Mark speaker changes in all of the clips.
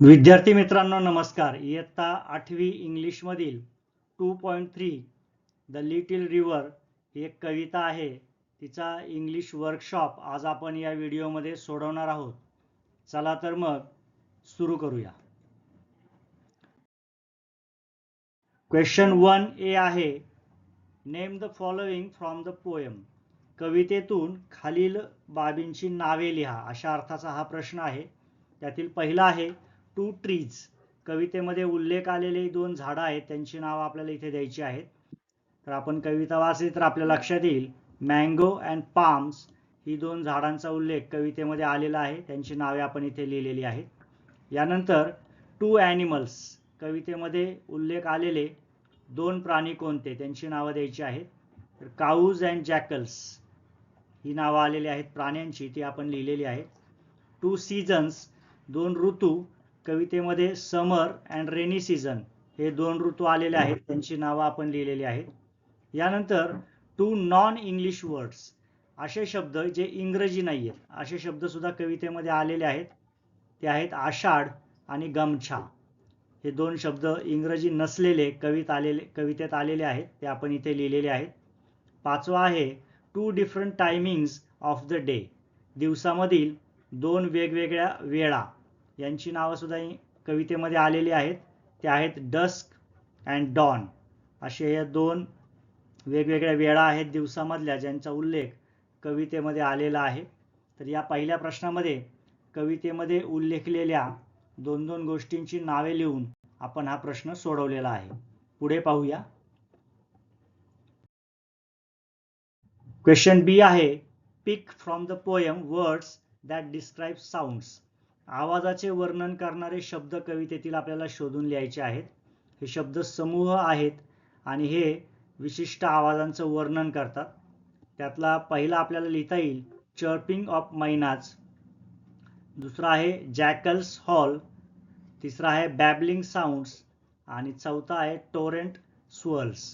Speaker 1: विद्यार्थी मित्रांनो नमस्कार. इयत्ता आठवी इंग्लिशमधील two point three the little river ही एक कविता आहे. तिचा इंग्लिश वर्कशॉप आज आपण या व्हिडिओमध्ये सोडवणार आहोत. चला तर मग सुरू करूया. क्वेश्चन वन ए आहे. Name the following from the poem कवितेतून खालील बाबींची नावे लिहा. अशा अर्थाचा हा प्रश्न आहे. त्यातील पहिला आहे टू ट्रीज कवितेमध्ये उल्लेख आलेले दोन झाडं आहेत त्यांची नावं आपल्याला इथे द्यायची आहेत. तर आपण कविता वाचली तर आपल्या लक्षात येईल. मँगो अँड पाम्स ही दोन झाडांचा उल्लेख कवितेमध्ये आलेला आहे. त्यांची नावे आपण इथे लिहिलेली आहेत. यानंतर टू ॲनिमल्स कवितेमध्ये उल्लेख आलेले दोन प्राणी कोणते? त्यांची नावं द्यायची आहेत. तर काऊज अँड जॅकल्स ही नावं आलेली आहेत प्राण्यांची ती आपण लिहिलेली आहेत. टू सीझन्स दोन ऋतू कवितेमध्ये समर अँड रेनी सीझन हे दोन ऋतू आलेले आहेत. त्यांची नावं आपण लिहिलेली आहेत. यानंतर टू नॉन इंग्लिश वर्ड्स असे शब्द जे इंग्रजी नाही आहेत असे शब्दसुद्धा कवितेमध्ये आलेले आहेत. ते आहेत आषाढ आणि गमछा. हे दोन शब्द इंग्रजी नसलेले कवित आलेले कवितेत आलेले आहेत. ते आपण इथे लिहिलेले आहेत. पाचवा आहे two different timings of the day दिवसामधील दोन वेगवेगळ्या वेळा. यांची नावं सुद्धा कवितेमध्ये आलेली आहेत. ते आहेत डस्क अँड डॉन. असे या दोन वेगवेगळ्या वेळा आहेत दिवसामधल्या ज्यांचा उल्लेख कवितेमध्ये आलेला आहे. तर या पहिल्या प्रश्नामध्ये कवितेमध्ये उल्लेखलेल्या दोन दोन गोष्टींची नावे लिहून आपण हा प्रश्न सोडवलेला आहे. पुढे पाहूया. क्वेश्चन बी आहे pick from the poem words that describe sounds आवाजाचे वर्णन करणारे शब्द कवितेतील आपल्याला शोधून लिहायचे आहेत. हे शब्द समूह आहेत आणि हे विशिष्ट आवाजांचं वर्णन करतात. त्यातला पहिला आपल्याला लिहिता येईल चर्पिंग ऑफ मैनाज दुसरा आहे जॅकल्स हॉल तिसरा आहे बॅबलिंग साऊंड्स आणि चौथा आहे टोरेंट स्वर्ल्स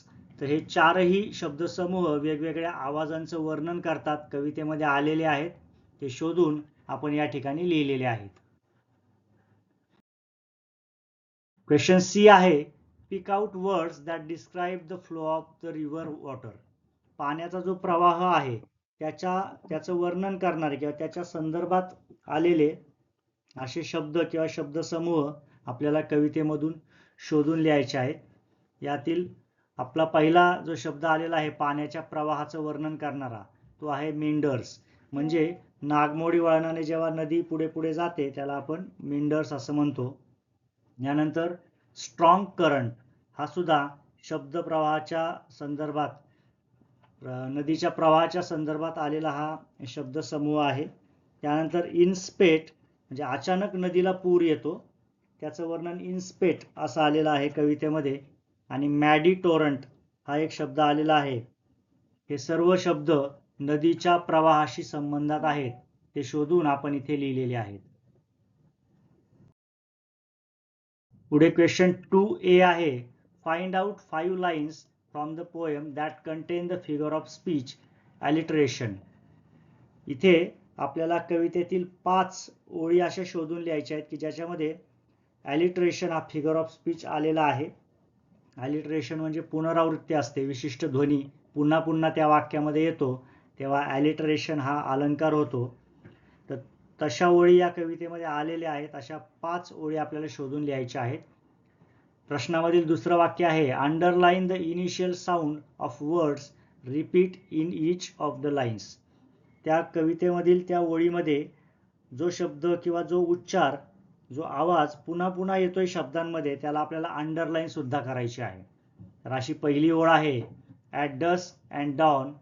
Speaker 1: तर हे चारही शब्दसमूह वेगवेगळ्या आवाजांचं वर्णन करतात. कवितेमध्ये आलेले आहेत. ते शोधून आपण या ठिकाणी लिहिलेले आहेत. क्वेश्चन सी आहे. Pick out words that describe the flow of the river water पाण्याचा जो प्रवाह आहे त्याच्या त्याचं वर्णन करणारे किंवा त्याच्या संदर्भात आलेले असे शब्द किंवा शब्दसमूह आपल्याला कवितेमधून शोधून लिहायचे आहेत. यातील आपला पहिला जो शब्द आलेला आहे पाण्याच्या प्रवाहाचं वर्णन करणारा तो आहे मेंढर्स म्हणजे नागमोडी वळणाने जेव्हा नदी पुढे पुढे जाते त्याला आपण मेंढर्स असं म्हणतो. यानंतर स्ट्रॉंग करंट हा सुद्धा शब्द प्रवाहाच्या संदर्भात नदीच्या प्रवाहाच्या संदर्भात आलेला हा शब्दसमूह आहे. त्यानंतर इन्स्पेट म्हणजे अचानक नदीला पूर येतो. त्याचं वर्णन इन्स्पेट असं आलेलं आहे कवितेमध्ये. आणि मॅडी टोरंट हा एक शब्द आलेला आहे. हे सर्व शब्द नदीच्या प्रवाहाशी संबंधात आहेत. ते शोधून आपण इथे लिहिलेले आहेत. पुढे क्वेश्चन टू ए आहे. Find out five lines from the poem that contain the figure of speech alliteration इथे आपल्याला कवितेतील पाच ओळी अशा शोधून लिहायच्या आहेत की ज्याच्यामध्ये ॲलिट्रेशन हा फिगर ऑफ स्पीच आलेला आहे. ॲलिट्रेशन म्हणजे पुनरावृत्ती असते विशिष्ट ध्वनी. पुन्हा पुन्हा त्या वाक्यामध्ये येतो तेव्हा ॲलिट्रेशन हा अलंकार होतो. तशा ओळी या कवितेमध्ये आलेल्या आहेत. अशा पाच ओळी आपल्याला शोधून लिहायच्या आहेत. प्रश्नामधील दुसरं वाक्य आहे underline the initial sound of words repeat in each of the lines त्या कवितेमधील त्या ओळीमध्ये जो शब्द किंवा जो उच्चार जो आवाज पुन्हा पुन्हा येतोय शब्दांमध्ये त्याला आपल्याला अंडरलाईन सुद्धा करायची आहे. तर अशी पहिली ओळ आहे at dusk and down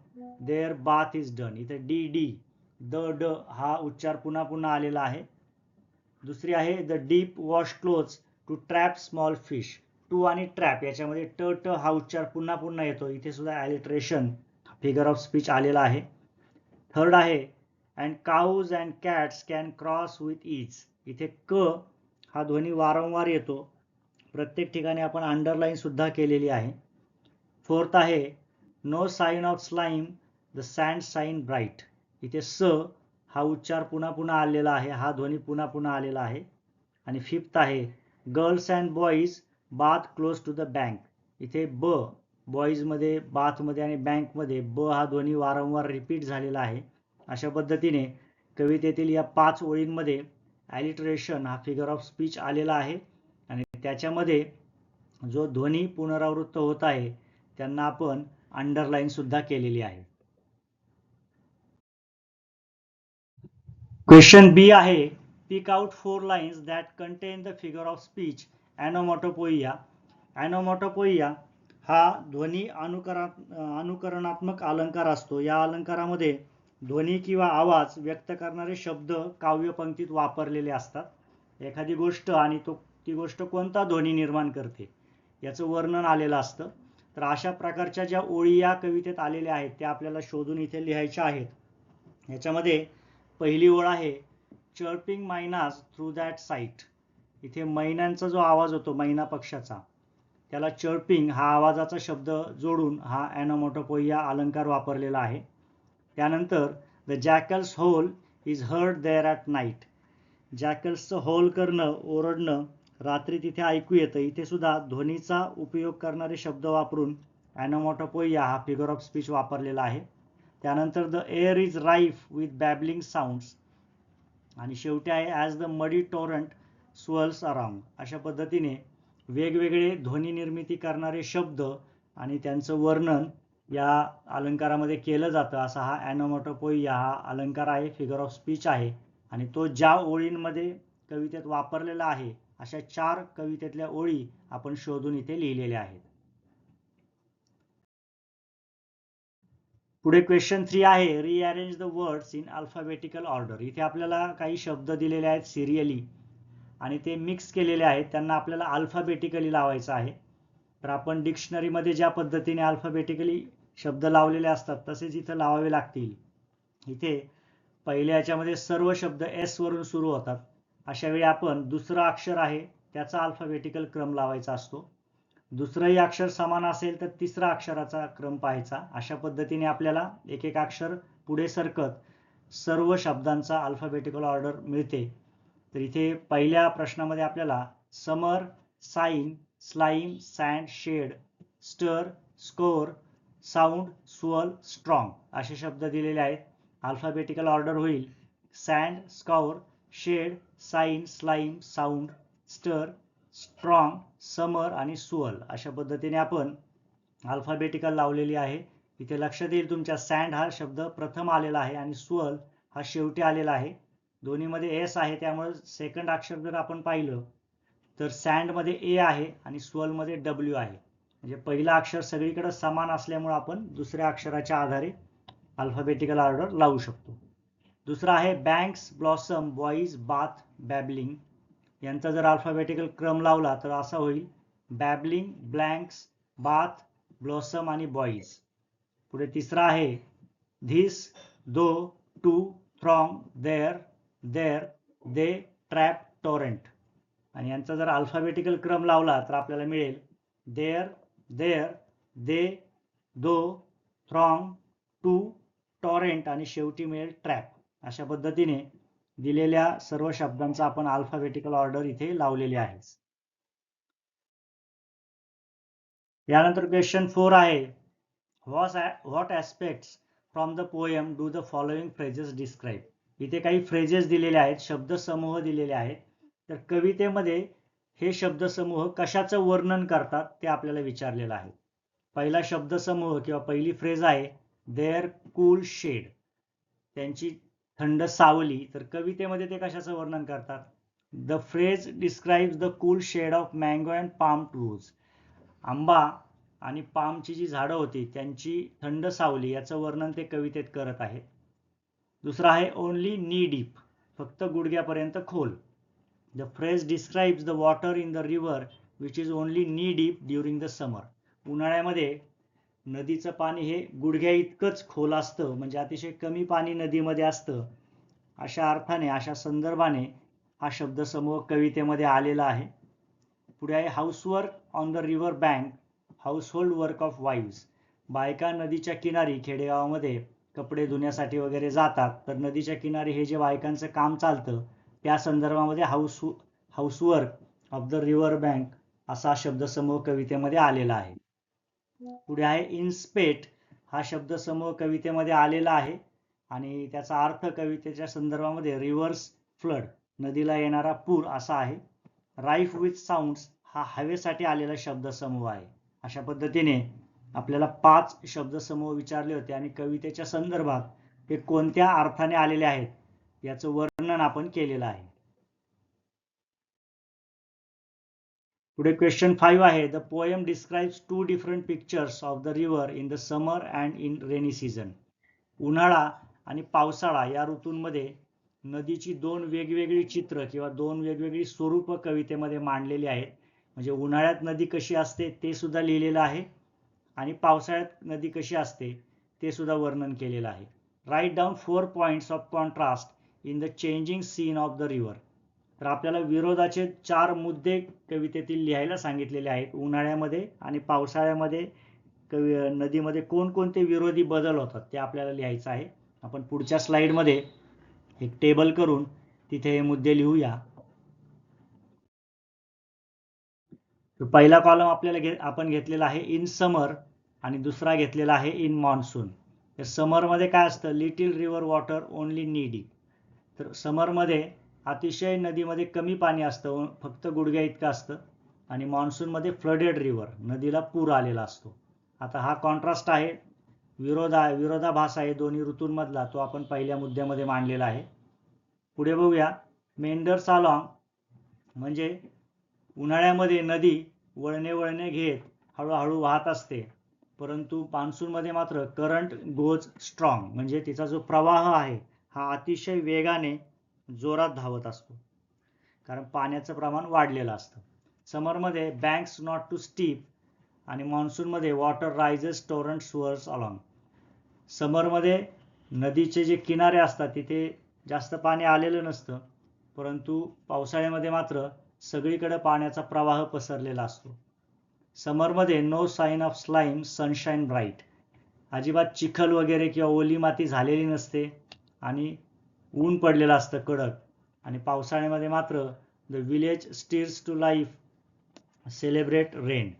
Speaker 1: there bath is done इथे डी डी द ड हा उच्चार पुन्हा पुन्हा आलेला आहे. दुसरी आहे the deep wash close to trap small fish. To आणि ट्रॅप याच्यामध्ये ट ट हा उच्चार पुन्हा पुन्हा येतो. इथे सुद्धा ॲलिट्रेशन फिगर ऑफ स्पीच आलेला आहे. थर्ड आहे and cows and cats can cross with ease इथे क हा ध्वनी वारंवार येतो. प्रत्येक ठिकाणी आपण अंडरलाईन सुद्धा केलेली आहे. फोर्थ आहे no sign of slime the sand shine bright इथे स हा उच्चार पुन्हा पुन्हा आलेला आहे हा ध्वनी पुन्हा पुन्हा आलेला आहे. आणि फिफ्थ आहे girls and boys bath close to the bank इथे ब बॉईजमध्ये बाथमध्ये आणि बँकमध्ये ब हा ध्वनी वारंवार रिपीट झालेला आहे. अशा पद्धतीने कवितेतील या पाच ओळींमध्ये ॲलिटरेशन हा फिगर ऑफ स्पीच आलेला आहे. आणि त्याच्यामध्ये जो ध्वनी पुनरावृत्त होत आहे त्यांना आपण अंडरलाईनसुद्धा केलेली आहे. क्वेश्चन बी आहे. Pick out four lines that contain the figure of speech onomatopoeia onomatopoeia हा ध्वनी अनुकरा अनुकरणात्मक अलंकार असतो. या अलंकारामध्ये ध्वनी किंवा आवाज व्यक्त करणारे शब्द काव्यपंक्तीत वापरलेले असतात. एखादी गोष्ट आणि तो ती गोष्ट कोणता ध्वनी निर्माण करते? याचं वर्णन आलेलं असतं. तर अशा प्रकारच्या ज्या ओळी या कवितेत आलेल्या आहेत त्या आपल्याला शोधून इथे लिहायच्या आहेत. याच्यामध्ये पहिली ओळ आहे chirping mynas through that site इथे मैनांचा जो आवाज होतो मैना पक्षाचा त्याला चर्पिंग हा आवाजाचा शब्द जोडून हा ॲनोमोटोपोइया अलंकार वापरलेला आहे. त्यानंतर the jackals howl is heard there at night जॅकल्सचं howl करणं ओरडणं रात्री तिथे ऐकू येतं इथे सुद्धा ध्वनीचा उपयोग करणारे शब्द वापरून ॲनोमोटोपोइया हा फिगर ऑफ स्पीच वापरलेला आहे. त्यानंतर the air is rife with babbling sounds आणि शेवटी आहे as the muddy torrent swells around अशा पद्धतीने वेगवेगळे ध्वनी निर्मिती करणारे शब्द आणि त्यांचं वर्णन या अलंकारामध्ये केलं जातं. असा हा ॲनोमोटोपोइया हा अलंकार आहे फिगर ऑफ स्पीच आहे. आणि तो ज्या ओळींमध्ये कवितेत वापरलेला आहे अशा चार कवितेतल्या ओळी आपण शोधून इथे लिहिलेल्या आहेत. पुढे क्वेश्चन थ्री आहे rearrange the words in alphabetical order इथे आपल्याला काही शब्द दिलेले आहेत सिरियली आणि ते मिक्स केलेले आहेत. त्यांना आपल्याला अल्फाबेटिकली लावायचं आहे. तर आपण डिक्शनरीमध्ये ज्या पद्धतीने अल्फाबेटिकली शब्द लावलेले असतात तसेच इथं लावावे लागतील. इथे पहिल्या याच्यामध्ये सर्व शब्द एसवरून सुरू होतात. अशावेळी आपण दुसरं अक्षर आहे त्याचा अल्फाबेटिकल क्रम लावायचा असतो. दुसरंही अक्षर समान असेल तर तिसरा अक्षराचा क्रम पाहायचा. अशा पद्धतीने आपल्याला एक एक अक्षर पुढे सरकत सर्व शब्दांचा अल्फाबेटिकल ऑर्डर मिळते. तर इथे पहिल्या प्रश्नामध्ये आपल्याला summer sign slime sand shade stir score sound swell strong असे शब्द दिलेले आहेत. अल्फाबेटिकल ऑर्डर होईल. Sand score shade sign slime sound stir strong summer आणि सुअल अशा पद्धतीने आपण अल्फाबेटिकल लावलेली आहे. इथे लक्षात येईल तुमच्या सँड हा शब्द प्रथम आलेला आहे आणि सुअल हा शेवटी आलेला आहे. दोन्हीमध्ये एस आहे त्यामुळे सेकंड अक्षर जर आपण पाहिलं तर सँडमध्ये ए आहे आणि स्वलमध्ये डब्ल्यू आहे. म्हणजे पहिलं अक्षर सगळीकडे समान असल्यामुळे आपण दुसऱ्या अक्षराच्या आधारे अल्फाबेटिकल ऑर्डर लावू शकतो. दुसरा आहे banks blossom boys bath babbling यांचा जर अल्फाबेटिकल क्रम लावला तर असा होईल. बॅबलिंग ब्लँक्स बाथ ब्लॉसम आणि बॉईज पुढे तिसरा आहे. This though to throng there their they trap torrent आणि यांचा जर अल्फाबेटिकल क्रम लावला तर आपल्याला मिळेल. Their there they though throng to torrent आणि शेवटी मिळेल ट्रॅप अशा पद्धतीने दिलेल्या सर्व शब्दांचा आपण अल्फाबेटिकल ऑर्डर इथे लावलेली आहे यानंतर क्वेश्चन फोर आहे. What aspect from the poem do the following phrases describe इथे काही फ्रेजेस दिलेले आहेत शब्दसमूह दिलेले आहेत. तर कवितेमध्ये हे शब्दसमूह कशाचं वर्णन करतात ते आपल्याला विचारलेलं आहे. पहिला शब्दसमूह किंवा पहिली फ्रेज आहे देअर कूल शेड त्यांची थंड सावली तर कवितेमध्ये ते कशाचं वर्णन करतात? The phrase describes the cool shade of mango and palm trees आंबा आणि पामची जी झाडं होती त्यांची थंड सावली याचं वर्णन ते कवितेत करत आहेत. दुसरं आहे ओनली नी डीप फक्त गुडघ्यापर्यंत खोल. The phrase describes the water in the river which is only knee deep during the summer उन्हाळ्यामध्ये नदीचं पाणी हे गुडघ्या इतकंच खोल असतं म्हणजे अतिशय कमी पाणी नदीमध्ये असतं. अशा अर्थाने अशा संदर्भाने हा शब्दसमूह कवितेमध्ये आलेला आहे. पुढे आहे housework on the river bank household work of wives बायका नदीच्या किनारी खेडेगावामध्ये कपडे धुण्यासाठी वगैरे जातात तर नदीच्या किनारी हे जे बायकांचं काम चालतं त्या संदर्भामध्ये house housework of the river bank असा शब्दसमूह कवितेमध्ये आलेला आहे. पुढे आहे इन्स्पेट हा शब्द समूह कवितेमध्ये आलेला आहे आणि त्याचा अर्थ कवितेच्या संदर्भामध्ये रिव्हर्स फ्लड नदीला येणारा पूर असा आहे. राईफ विथ साऊंड्स हा हवेसाठी आलेला शब्दसमूह आहे. अशा पद्धतीने आपल्याला पाच शब्दसमूह विचारले होते आणि कवितेच्या संदर्भात ते कोणत्या अर्थाने आलेले आहेत याचं वर्णन आपण केलेलं आहे. पुढे क्वेश्चन फाईव्ह आहे. The poem describes two different pictures of the river in the summer and in rainy season उन्हाळा आणि पावसाळा या ऋतूंमध्ये नदीची दोन वेगवेगळी चित्र किंवा दोन वेगवेगळी स्वरूप कवितेमध्ये मांडलेली आहेत. म्हणजे उन्हाळ्यात नदी कशी असते ते सुद्धा लिहिलेलं आहे आणि पावसाळ्यात नदी कशी असते ते सुद्धा वर्णन केलेलं आहे. Write down four points of contrast in the changing scene of the river तर आपल्याला विरोधाचे चार मुद्दे कवितेतील लिहायला सांगितलेले आहेत. उन्हाळ्यामध्ये आणि पावसाळ्यामध्ये कवी नदीमध्ये कोणकोणते विरोधी बदल होतात ते आपल्याला लिहायचं आहे. आपण पुढच्या स्लाइडमध्ये एक टेबल करून तिथे हे मुद्दे लिहूया. पहिला कॉलम आपल्याला घे आपण घेतलेला आहे इन समर आणि दुसरा घेतलेला आहे इन मॉन्सून तर समरमध्ये काय असतं? Little river water only knee deep तर समरमध्ये अतिशय नदीमध्ये कमी पाणी असतं फक्त गुडघ्या इतकं असतं आणि मान्सूनमध्ये फ्लडेड रिव्हर नदीला पूर आलेला असतो. आता हा कॉन्ट्रास्ट आहे. विरोधा विरोधाभास आहे दोन्ही ऋतूंमधला तो आपण पहिल्या मुद्द्यामध्ये मांडलेला आहे. पुढे बघूया. मेंढर सालॉंग म्हणजे उन्हाळ्यामध्ये नदी वळणे वळणे घेत हळूहळू वाहत असते परंतु मान्सूनमध्ये मात्र करंट गोज स्ट्रॉंग म्हणजे तिचा जो प्रवाह आहे हा अतिशय वेगाने जोरात धावत असतो. कारण पाण्याचं प्रमाण वाढलेलं असतं. समरमध्ये बँक्स नॉट टू स्टीप आणि मान्सूनमध्ये water rises torrent surges along समरमध्ये नदीचे जे किनारे असतात तिथे जास्त पाणी आलेलं नसतं. परंतु पावसाळ्यामध्ये मात्र सगळीकडे पाण्याचा प्रवाह पसरलेला असतो. समरमध्ये no sign of slime sunshine bright अजिबात चिखल वगैरे किंवा ओली माती झालेली नसते आणि ऊन पडलेलं असतं कडक. आणि पावसाळ्यामध्ये मात्र the village stirs to life celebrate rain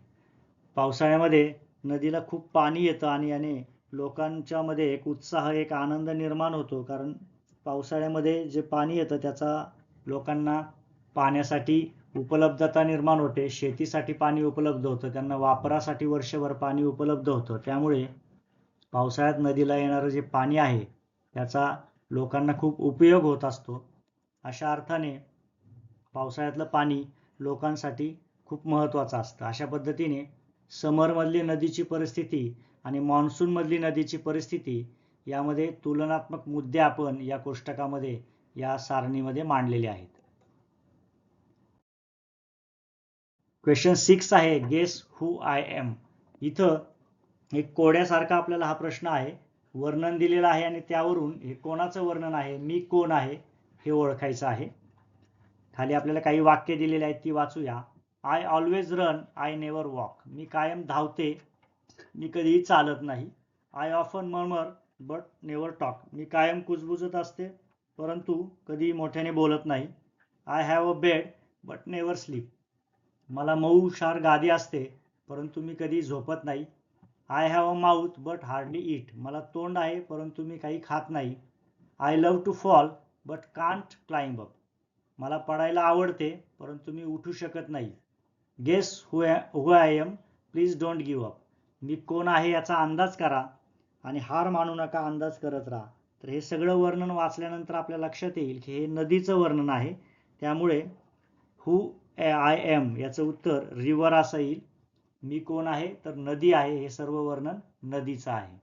Speaker 1: पावसाळ्यामध्ये नदीला खूप पाणी येतं आणि याने लोकांच्या मध्ये एक उत्साह एक आनंद निर्माण होतो. कारण पावसाळ्यामध्ये जे पाणी येतं त्याचा लोकांना पाण्यासाठी उपलब्धता निर्माण होते. शेतीसाठी पाणी उपलब्ध होतं. त्यांना वापरासाठी वर्षभर पाणी उपलब्ध होतं. त्यामुळे पावसाळ्यात नदीला येणारं जे पाणी आहे त्याचा लोकांना खूप उपयोग होत असतो. अशा अर्थाने पावसाळ्यातलं पाणी लोकांसाठी खूप महत्त्वाचं असतं. अशा पद्धतीने समरमधली नदीची परिस्थिती आणि मान्सूनमधली नदीची परिस्थिती यामध्ये तुलनात्मक मुद्दे आपण या कोष्टकामध्ये या सारणीमध्ये मांडलेले आहेत. क्वेश्चन सिक्स आहे गेस हू आय एम इथं एक कोड्यासारखा आपल्याला हा प्रश्न आहे. वर्णन दिलेलं आहे आणि त्यावरून हे कोणाचं वर्णन आहे मी कोण आहे हे ओळखायचं आहे. खाली आपल्याला काही वाक्य दिलेले आहेत ती वाचूया. I always run I never walk मी कायम धावते मी कधीही चालत नाही. I often murmur but never talk मी कायम कुजबुजत असते परंतु कधीही मोठ्याने बोलत नाही. I have a bed but never sleep मला मऊ शार गादी असते परंतु मी कधी झोपत नाही. I have a mouth but hardly eat मला तोंड आहे परंतु मी काही खात नाही. I love to fall but can't climb up मला पडायला आवडते परंतु मी उठू शकत नाही. Guess who who I am please don't give up मी कोण आहे याचा अंदाज करा आणि हार मानू नका अंदाज करत राहा. तर हे सगळं वर्णन वाचल्यानंतर आपल्या लक्षात येईल की हे नदीचं वर्णन आहे. त्यामुळे हु आय एम याचं उत्तर रिवर असं येईल. मी कोण आहे तर नदी आहे हे सर्व वर्णन नदीचं आहे.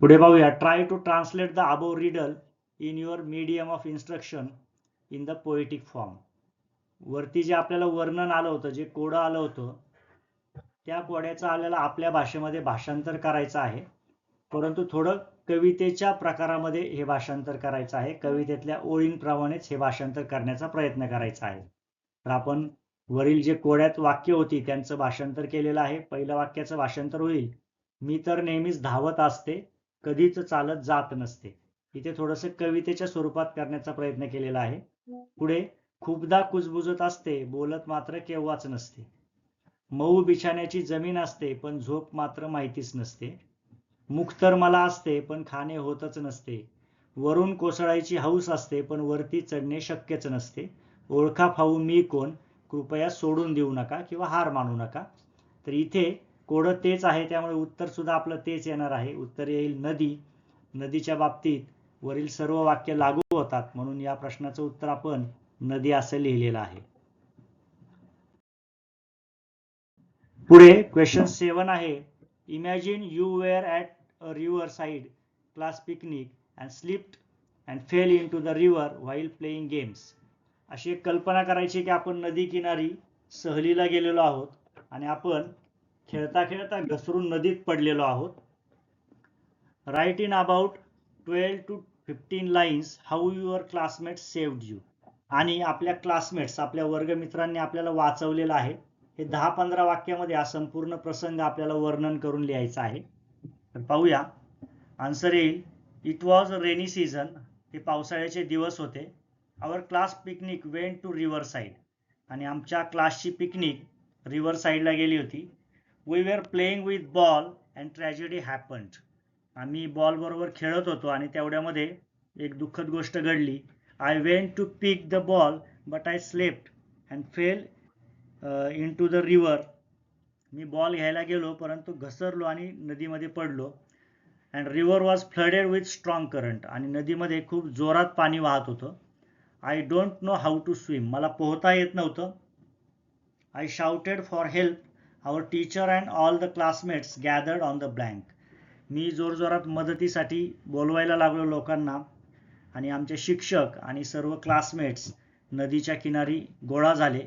Speaker 1: पुढे पाहूया try to translate the above riddle in your medium of instruction in the poetic form वरती जे आपल्याला वर्णन आलं होतं जे कोडं आलं होतं त्या कोड्याचं आपल्याला आपल्या भाषेमध्ये भाषांतर करायचं आहे. परंतु थोडं कवितेच्या प्रकारामध्ये हे भाषांतर करायचं आहे. कवितेतल्या ओळींप्रमाणेच हे भाषांतर करण्याचा प्रयत्न करायचा आहे. तर आपण वरील जे कोड्यात वाक्य होती त्यांचं भाषांतर केलेलं आहे. पहिल्या वाक्याचं भाषांतर होईल. मी तर नेहमीच धावत असते कधीच चालत जात नसते. इथे थोडस कवितेच्या स्वरूपात करण्याचा प्रयत्न केलेला आहे. पुढे खूपदा कुजबुजत असते बोलत मात्र केव्हाच नसते. मऊ बिछाण्याची जमीन असते पण झोप मात्र माहितीच नसते. मुख तर मला असते पण खाणे होतच नसते. वरून कोसळायची हौस असते पण वरती चढणे शक्यच नसते. ओळखा फाऊ मी कोण? कृपया सोडून देऊ नका किंवा हार मानू नका. तर इथे कोडं तेच आहे त्यामुळे उत्तर सुद्धा आपलं तेच येणार आहे. उत्तर येईल नदी. नदीच्या बाबतीत वरील सर्व वाक्य लागू होतात म्हणून या प्रश्नाचं उत्तर आपण नदी असं लिहिलेलं आहे. पुढे क्वेश्चन सेवन आहे. Imagine you were at a riverside class picnic and slipped and fell into the river while playing games अशी एक कल्पना करायची की आपण नदी किनारी सहलीला गेलेलो आहोत आणि आपण खेळता खेळता घसरून नदीत पडलेलो आहोत. Write in about twelve to fifteen lines how your classmate saved you आणि आपल्या क्लासमेट्स आपल्या वर्गमित्रांनी आपल्याला वाचवलेलं आहे. हे दहा पंधरा वाक्यामध्ये हा संपूर्ण प्रसंग आपल्याला वर्णन करून लिहायचा आहे. तर पाहूया. आन्सर येईल. इट वॉज रेनी सीझन हे पावसाळ्याचे दिवस होते. Our class picnic went to riverside आणि आमच्या क्लासची पिकनिक रिव्हर साईडला गेली होती. We were playing with ball and tragedy happened आम्ही बॉलबरोबर खेळत होतो आणि तेवढ्यामध्ये एक दुःखद गोष्ट घडली. I went to pick the ball but I slept and fell into the river me ball घ्यायला गेलो परंतु घसरलो आणि नदीमध्ये पडलो. And river was flooded with strong current आणि नदीमध्ये खूप जोरात पाणी वाहत होतं. I don't know how to swim मला पोहता येत नव्हतं. I shouted for help our teacher and all the classmates gathered on the blank मी जोरजोरात मदतीसाठी बोलवायला लागलो लोकांना आणि आमचे शिक्षक आणि सर्व क्लासमेट्स नदीच्या किनारी गोळा झाले.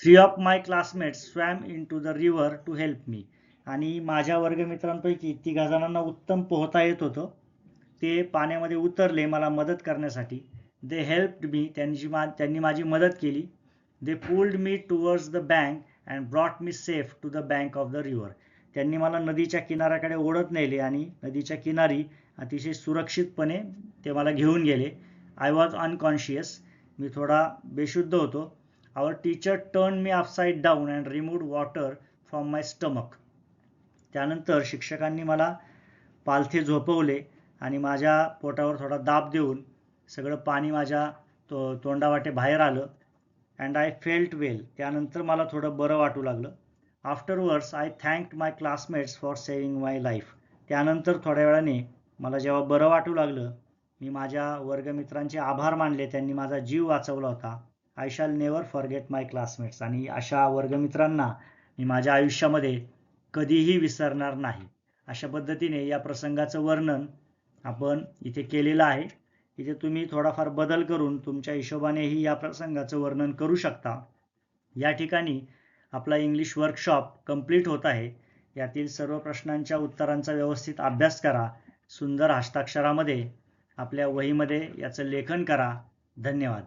Speaker 1: Three of my classmates swam into the river to help me आणि माझ्या वर्गमित्रांपैकी तिघा जणांना उत्तम पोहता येत होतं. ते पाण्यामध्ये उतरले मला मदत करण्यासाठी. दे हेल्प्ड मी त्यांची मा त्यांनी माझी मदत केली. They pulled me towards the bank and brought me safe to the bank of the river त्यांनी मला नदीच्या किनाऱ्याकडे ओढत नेले आणि नदीच्या किनारी अतिशय सुरक्षितपणे ते मला घेऊन गेले. आय वॉज अनकॉन्शियस मी थोडा बेशुद्ध होतो. Our teacher turn me upside down and remove water from my stomach त्यानंतर शिक्षकांनी मला पालथे झोपवले. आणि माझ्या पोटावर थोडा दाब देऊन सगळं पाणी माझ्या तो तोंडावाटे बाहेर आलं. अँड आय फेल्ट वेल त्यानंतर मला थोडं बरं वाटू लागलं. Afterwards I thanked my classmates for saving my life त्यानंतर थोड्या वेळाने मला जेव्हा बरं वाटू लागलं मी माझ्या वर्गमित्रांचे आभार मानले. त्यांनी माझा जीव वाचवला होता. I shall never forget my classmates आणि अशा वर्गमित्रांना मी माझ्या आयुष्यामध्ये कधीही विसरणार नाही. अशा पद्धतीने या प्रसंगाचं वर्णन आपण इथे केलेलं आहे. इथे तुम्ही थोडाफार बदल करून तुमच्या हिशोबानेही या प्रसंगाचं वर्णन करू शकता. या ठिकाणी आपला इंग्लिश वर्कशॉप कंप्लीट होत आहे. यातील सर्व प्रश्नांच्या उत्तरांचा व्यवस्थित अभ्यास करा. सुंदर हस्ताक्षरामध्ये आपल्या वहीमध्ये याचं लेखन करा. धन्यवाद.